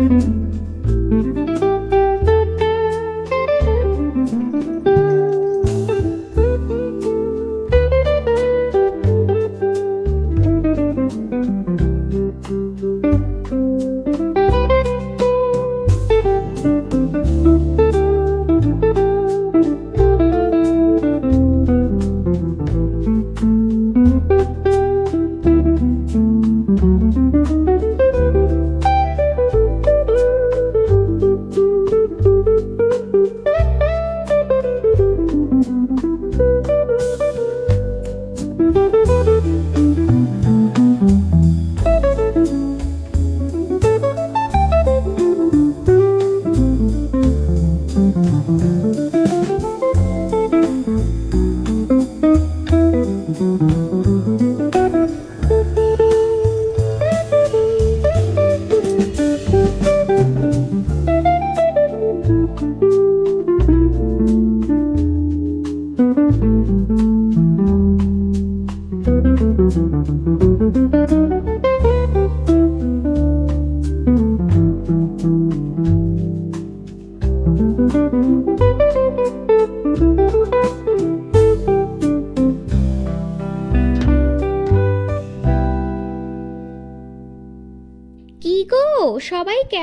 কি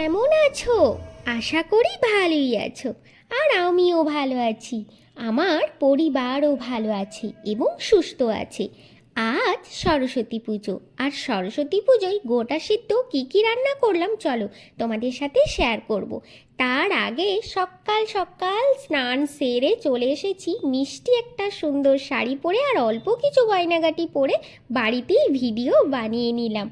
কেমন আছো? আশা করি ভালোই আছো। আর আমিও ভালো আছি। আমার পরিবারও ভালো আছে এবং সুস্থ আছে। আজ সরস্বতী পুজো। আর সরস্বতী পুজোয় গোটা সিদ্ধ কী কী রান্না করলাম চলো তোমাদের সাথে শেয়ার করব। তার আগে সকাল সকাল স্নান সেরে চলে এসেছি মিষ্টি একটা সুন্দর শাড়ি পরে আর অল্প কিছু গয়নাগাটি পরে বাড়িতেই ভিডিও বানিয়ে নিলাম।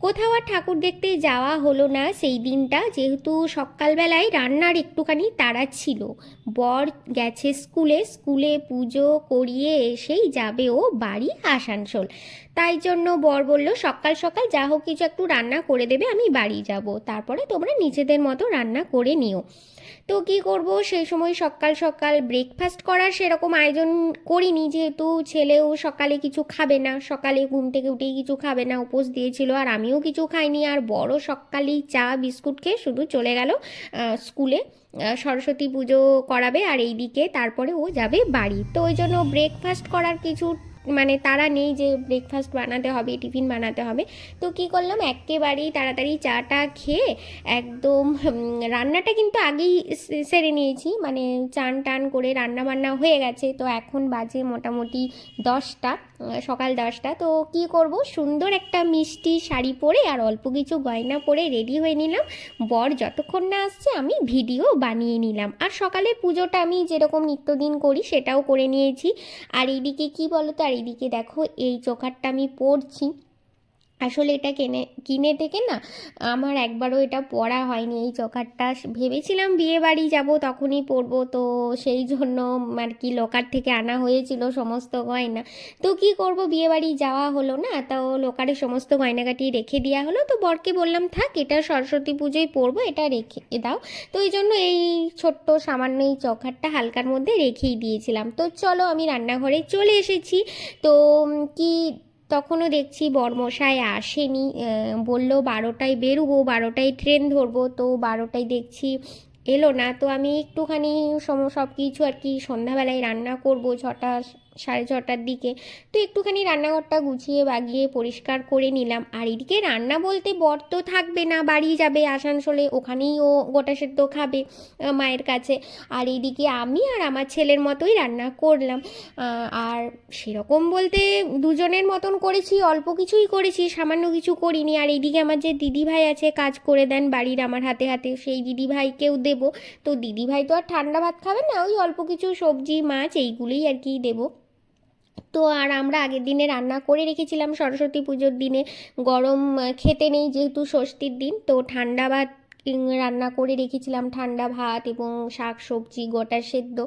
কোথাও আর ঠাকুর দেখতে যাওয়া হলো না সেই দিনটা, যেহেতু সকালবেলায় রান্নার একটুখানি তাড়া ছিল। বর গেছে স্কুলে স্কুলে পুজো করিয়ে এসেই যাবে ও বাড়ি আসানসোল। তাই জন্য বর বলল, সকাল সকাল যা হোক কিছু একটু রান্না করে দেবে, আমি বাড়ি যাব। তারপরে তোমরা নিজেদের মতো রান্না করে নিও। তো কি করব? সেই সময় সকাল সকাল ব্রেকফাস্ট করার সেরকম আয়োজন করিনি। যেহেতু ছেলেও সকালে কিছু খাবে না, সকালে ঘুম থেকে উঠেই কিছু খাবে না, উপোস দিয়েছিল, আর আমিও কিছু খাইনি। আর বড় সকালেই চা, বিস্কুট খেয়ে শুধু চলে গেল স্কুলে সরস্বতী পুজো করাবে, আর এইদিকে তারপরে ও যাবে বাড়ি। তো ওই জন্য ব্রেকফাস্ট করার কিছু মানে তারা নেই যে ব্রেকফাস্ট বানাতে হবে টিফিন বানাতে হবে। তো কি করলাম? একেবারেই তাড়াতাড়ি চাটা খেয়ে একদম রান্নাটা কিন্তু আগেই সেরে নিয়েছি। মানে চান টান করে রান্না বান্না হয়ে গেছে। তো এখন বাজে মোটামুটি দশটা সকাল দশটা। তো কি করব? সুন্দর একটা মিষ্টি শাড়ি পরে আর অল্প কিছু গয়না পরে রেডি হয়ে নিলাম। বর যতক্ষণ না আসছে, আমি ভিডিও বানিয়ে নিলাম। আর সকালের পুজোটা আমি যেরকম নিত্যদিন করি, সেটাও করে নিয়েছি। আর এইদিকে কি বলো তো আর এইদিকে দেখো এই চোখারটা আমি পরছি। আসলে এটা কিনে কিনে থেকে না, আমার একবারও এটা পরা হয়নি। এই চোখারটা ভেবেছিলাম বিয়ে বাড়ি যাব, তখনই পরবো তো সেই জন্য আর কি লোকার থেকে আনা হয়েছিল সমস্ত গয়না। তো কি করব? বিয়ে বাড়ি যাওয়া হলো না, তো লোকারে সমস্ত গয়নাগাটি রেখে দেওয়া হলো। তো বরকে বললাম, থাক, এটা সরস্বতী পুজোয় পরবো, এটা রেখে দাও। তো এই জন্য এই ছোট্ট সামান্য এই চোখারটা হালকার মধ্যে রেখেই দিয়েছিলাম। তো চলো আমি রান্নাঘরে চলে এসেছি। তো কি তখনও দেখছি বর্মশায় আসেনি বলল বারোটায় বেরোবো, বারোটায় ট্রেন ধরবো, তো বারোটায় দেখছি এলো না। তো আমি একটুখানি সম সব কিছু আর কি সন্ধ্যাবেলায় রান্না করব, ছটা সাড়ে ছটার দিকে। তো একটুখানি রান্নাঘরটা গুছিয়ে বাগিয়ে পরিষ্কার করে নিলাম। আর এদিকে রান্না বলতে বর তো থাকবে না, বাড়ি যাবে আসানসোলে। ওখানেই ও গোটা সেদ্ধ খাবে মায়ের কাছে। আর এদিকে আমি আর আমার ছেলের মতোই রান্না করলাম। আর সেরকম বলতে দুজনের মতন করেছি, অল্প কিছুই করেছি, সামান্য কিছু করিনি। আর এইদিকে আমার যে দিদিভাই আছে, কাজ করে দেন বাড়ির আমার হাতে হাতে, সেই দিদিভাইকেও দেবো। তো দিদিভাই তো আর ঠান্ডা ভাত খাবে না, ওই অল্প কিছু সবজি, মাছ, এইগুলোই আর কি দেবো। তো আর আমরা আগের দিনে রান্না করে রেখেছিলাম সরস্বতী পুজোর দিনে। গরম খেতে নেই যেহেতু ষষ্ঠীর দিন, তো ঠান্ডা ভাত রান্না করে রেখেছিলাম, ঠান্ডা ভাত এবং শাক সবজি, গোটা সেদ্ধ।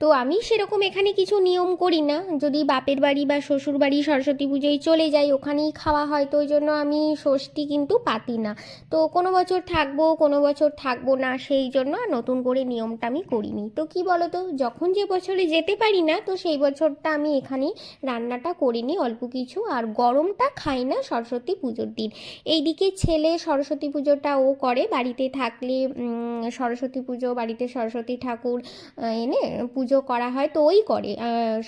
তো আমি সেরকম এখানে কিছু নিয়ম করি না। যদি বাপের বাড়ি বা শ্বশুর বাড়ি সরস্বতী পুজোয় চলে যাই, ওখানেই খাওয়া হয়, তো ওই জন্য আমি ষষ্ঠী কিন্তু পাতি না। তো কোনো বছর থাকব, কোনো বছর থাকব না, সেই জন্য নতুন করে নিয়মটা আমি করিনি। তো কি বলো তো যখন যে বছরে যেতে পারি না, তো সেই বছরটা আমি এখানেই রান্নাটা করিনি, অল্প কিছু। আর গরমটা খাই না সরস্বতী পুজোর দিন। এইদিকে ছেলে সরস্বতী পুজোটা ও করে বাড়িতে। বাড়িতে থাকলে সরস্বতী পুজো, বাড়িতে সরস্বতী ঠাকুর এনে পুজো করা হয়, তো ওই করে।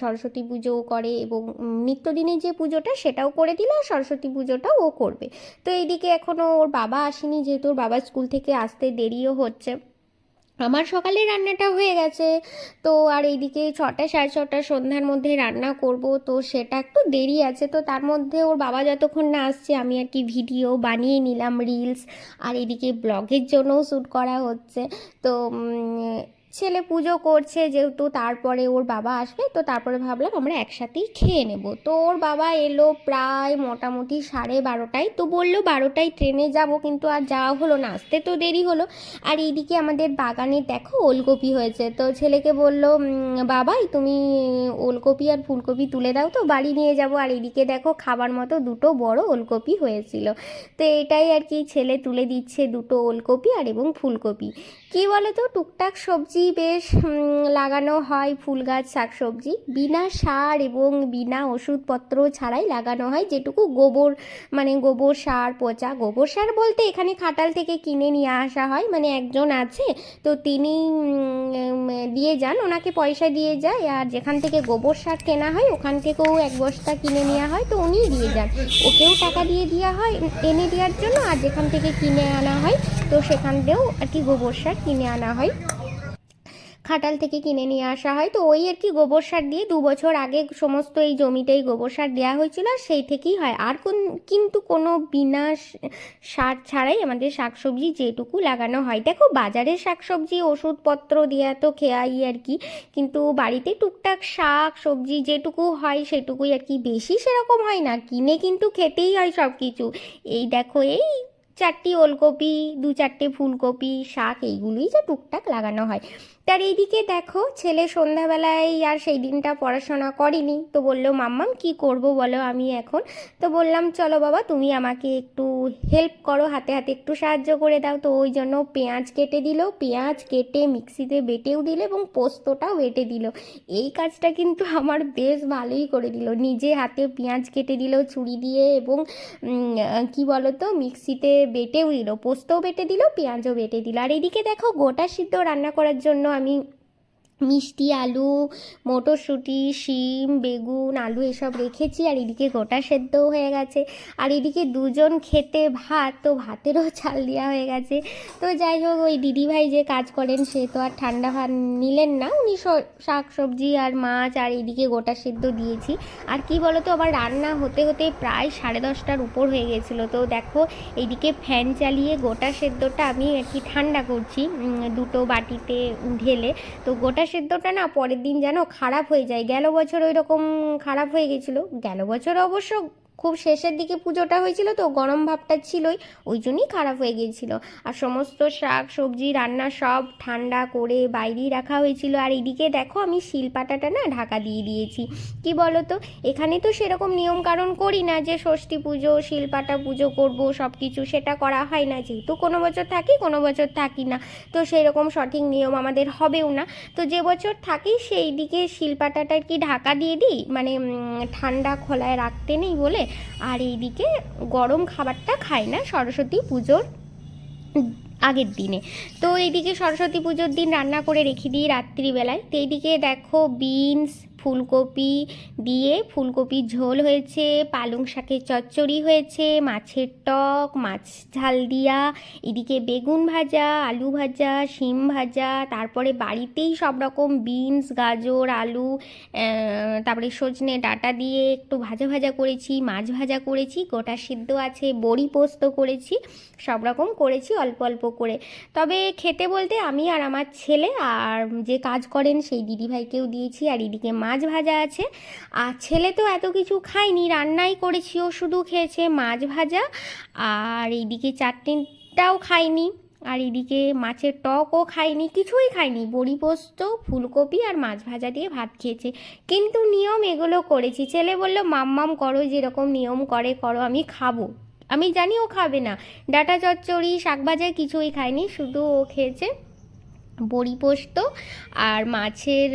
সরস্বতী পুজো করে এবং নিত্যদিনের যে পুজোটা সেটাও করে দিল আর সরস্বতী পুজোটাও ও করবে। তো এইদিকে এখনও ওর বাবা আসেনি, যেহেতু ওর বাবা স্কুল থেকে আসতে দেরিও হচ্ছে। আমার সকালে রান্নাটা হয়ে গেছে। তো আর এইদিকে ছটা সাড়ে ছটা সন্ধ্যার মধ্যে রান্না করব। তো সেটা একটু দেরি আছে। তো তার মধ্যে ওর বাবা যতক্ষণ না আসছে, আমি আর কি ভিডিও বানিয়ে নিলাম রিলস আর এদিকে ব্লগের জন্যও শ্যুট করা হচ্ছে। তো ছেলে পুজো করছে যেহেতু তারপরে ওর বাবা আসবে তো তারপরে ভাবলাম আমরা একসাথেই খেয়ে নেব। তো ওর বাবা এলো প্রায় মোটামুটি সাড়ে বারোটায় তো বলল বারোটায় ট্রেনে যাব কিন্তু আর যাওয়া হলো না আসতে তো দেরি হলো। আর এইদিকে আমাদের বাগানে দেখো ওলকপি হয়েছে তো ছেলেকে বলল "উম, বাবাই তুমি ওলকপি আর ফুলকপি তুলে দাও তো বাড়ি নিয়ে যাব। আর এইদিকে দেখো খাবার মতো দুটো বড় ওলকপি হয়েছিল। তো এটাই আর কি ছেলে তুলে দিচ্ছে দুটো ওলকপি আর এবং ফুলকপি। কী বলো তো টুকটাক সবজি বেশ লাগানো হয় ফুল গাছ শাক সবজি বিনা সার এবং বিনা ওষুধপত্র ছাড়াই লাগানো হয়, যেটুকু গোবর মানে গোবর সার, পচা গোবর সার বলতে এখানে খাটাল থেকে কিনে নিয়ে আসা হয়। মানে একজন আছে, তো তিনি দিয়ে যান, ওনাকে পয়সা দিয়ে যায়, আর যেখান থেকে গোবর সার কেনা হয়, ওখান থেকেও এক বস্তা কিনে নেওয়া হয়, তো উনিই দিয়ে যান। ওকেও টাকা দিয়ে দেওয়া হয়, এনে দেওয়ার জন্য, আর যেখান থেকে কিনে আনা হয়, তো সেখান থেকেও আর কি গোবর সার কিনে আনা হয়। খাটাল থেকে কিনে নিয়ে আসা হয়। তো ওই আর কি গোবর সার দিয়ে দু বছর আগে সমস্ত এই জমিতেই গোবর সার দেওয়া হয়েছিল আর সেই থেকেই হয়। আর কোন, কিন্তু কোনো বিনা সার ছাড়াই আমাদের শাকসবজি যেটুকু লাগানো হয়। দেখো বাজারে শাকসবজি, ওষুধপত্র দেওয়া তো খেয়াই আর কি। কিন্তু বাড়িতে টুকটাক শাক, সবজি যেটুকু হয় সেটুকুই আর কি। বেশি সেরকম হয় না। কিনে কিন্তু খেতেই হয় সব কিছু এই দেখো এই চারটি ওলকপি, দু চারটে ফুলকপি, শাক, এইগুলোই যে টুকটাক লাগানো হয়। তার এইদিকে দেখো, ছেলে সন্ধ্যাবেলায় আর সেই দিনটা পড়াশোনা করেনি। তো বলল, মাম্মাম, কি করব বলো আমি এখন? তো বললাম, চলো বাবা, তুমি আমাকে একটু হেল্প করো, হাতে হাতে একটু সাহায্য করে দাও। তো ওই জন্য পেঁয়াজ কেটে দিল। পেঁয়াজ কেটে মিক্সিতে বেটেও দিল এবং পোস্তটাও বেটে দিল। এই কাজটা কিন্তু আমার বেশ ভালোই করে দিল। নিজে হাতে পেঁয়াজ কেটে দিল, ছুরি দিয়ে এবং কি বলো তো মিক্সিতে বেটেও দিল, পোস্তও বেটে দিল, পেঁয়াজও বেটে দিল। আর এদিকে দেখো গোটা সিদ্ধ রান্না করার জন্য আমি মিষ্টি আলু, মটরশুঁটি, শিম, বেগুন, আলু এসব রেখেছি, আর এদিকে গোটা সেদ্ধও হয়ে গেছে। আর এদিকে দুজন খেতে ভাত, তো ভাতেরও চাল দেওয়া হয়ে গেছে। তো যাই হোক, ওই দিদিভাই যে কাজ করেন, সে তো আর ঠান্ডা ভাত নিলেন না। উনি শাক সবজি আর মাছ আর এদিকে গোটা সেদ্ধ দিয়েছি। আর কি বলো তো আবার রান্না হতে হতে প্রায় সাড়ে দশটার উপর হয়ে গেছিল। তো দেখো এইদিকে ফ্যান চালিয়ে গোটা সেদ্ধটা আমি আর কি ঠান্ডা করছি দুটো বাটিতে ঢেলে। তো গোটা সেদ্ধটা না পরের দিন যেন খারাপ হয়ে যায়। গেল বছর ওই রকম খারাপ হয়ে গেছিল। গেল বছর অবশ্য খুব শেষের দিকে পুজোটা হয়েছিল তো গরম ভাবটা ছিলই, ওই জন্যই খারাপ হয়ে গিয়েছিল। আর সমস্ত শাক, সবজি, রান্না সব ঠান্ডা করে বাইরেই রাখা হয়েছিল। আর এদিকে দেখো আমি শিলপাটাটা না ঢাকা দিয়ে দিয়েছি। কি বলো তো এখানে তো সেরকম নিয়ম কারণ করি না যে ষষ্ঠী পুজো, শিলপাটা পুজো করব সব কিছু সেটা করা হয় না। যেহেতু কোনো বছর থাকি, কোনো বছর থাকি না। তো সেই রকম সঠিক নিয়ম আমাদের হবেও না। তো যে বছর থাকি সেই দিকে শিলপাটাটা কি ঢাকা দিয়ে দিই? মানে ঠান্ডা খোলায় রাখতে নেই বলে? আর এইদিকে গরম খাবারটা খাই না সরস্বতী পুজোর আগের দিনে। তো এইদিকে সরস্বতী পুজোর দিন রান্না করে রেখে দিই রাত্রিবেলায়। তো এইদিকে দেখো বিনস ফুলকপি দিয়ে ফুলকপির ঝোল হয়েছে, পালং শাকের চচ্চড়ি হয়েছে, মাছের টক, মাছ ঝাল দিয়া, এদিকে বেগুন ভাজা, আলু ভাজা, শিম ভাজা, তারপরে বাড়িতেই সব রকম বিনস, গাজর, আলু তারপরে সজনে ডাটা দিয়ে একটু ভাজা ভাজা করেছি, মাছ ভাজা করেছি, গোটা সিদ্ধ আছে, বড়ি পোস্ত করেছি, সব রকম করেছি অল্প অল্প করে। তবে খেতে বলতে আমি আর আমার ছেলে আর যে কাজ করেন সেই দিদিভাইকেও দিয়েছি, আর এদিকে মাছ ভাজা আছে। আর ছেলে তো এত কিছু খায়নি, রান্নাই করেছি, ও শুধু খেয়েছে মাছ ভাজা। আর এইদিকে চাটনিটাও খায়নি, আর এদিকে মাছের টকও খায়নি, কিছুই খায়নি। বড়ি পোস্ত, ফুলকপি আর মাছ ভাজা দিয়ে ভাত খেয়েছে। কিন্তু নিয়ম এগুলো করেছি। ছেলে বলল মাম্মাম করো, যেরকম নিয়ম করে, করো, আমি খাব। আমি জানি ও খাবে না। ডাটা চচ্চড়ি, শাক ভাজা কিছুই খায়নি, শুধু ও খেয়েছে। বড়ি পোস্ত আর মাছের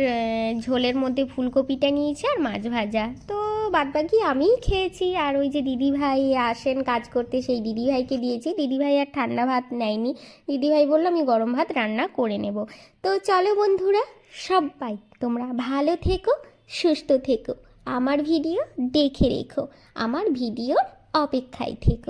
ঝোলের মধ্যে ফুলকপিটা নিয়েছে আর মাছ ভাজা। তো বাদবাকি আমিই খেয়েছি আর ওই যে দিদিভাই আসেন কাজ করতে, সেই দিদিভাইকে দিয়েছি। দিদিভাই আর ঠান্ডা ভাত নেয়নি। দিদিভাই বলল, আমি গরম ভাত রান্না করে নেব। তো চলো বন্ধুরা, সবাই তোমরা ভালো থেকো, সুস্থ থেকো। আমার ভিডিও দেখে রেখো। আমার ভিডিওর অপেক্ষায় থেকো।